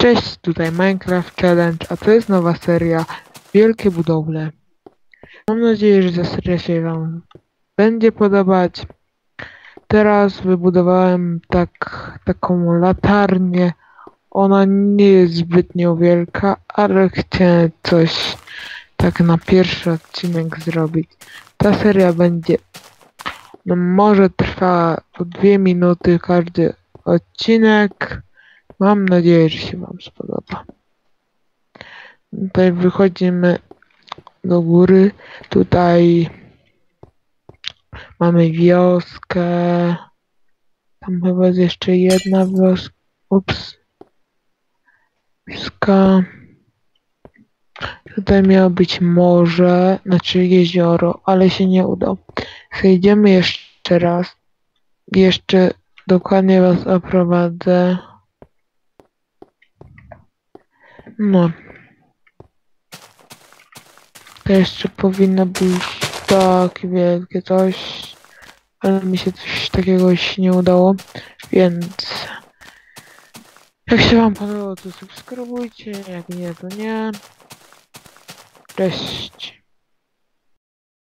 Cześć, tutaj Minecraft Challenge, a to jest nowa seria Wielkie Budowle. Mam nadzieję, że ta seria się Wam będzie podobać. Teraz wybudowałem tak, taką latarnię. Ona nie jest zbytnio wielka, ale chciałem coś tak na pierwszy odcinek zrobić. Ta seria będzie no może trwa po dwie minuty każdy odcinek. Mam nadzieję, że się Wam spodoba. Tutaj wychodzimy do góry. Tutaj mamy wioskę. Tam chyba jest jeszcze jedna wioska. Ups. Wioska. Tutaj miało być morze, znaczy jezioro, ale się nie udało. Zejdziemy jeszcze raz. Jeszcze dokładnie Was oprowadzę. No. To jeszcze powinno być tak wielkie coś, ale mi się coś takiego się nie udało, więc jak się wam podobało to subskrybujcie, jak nie to nie. Cześć.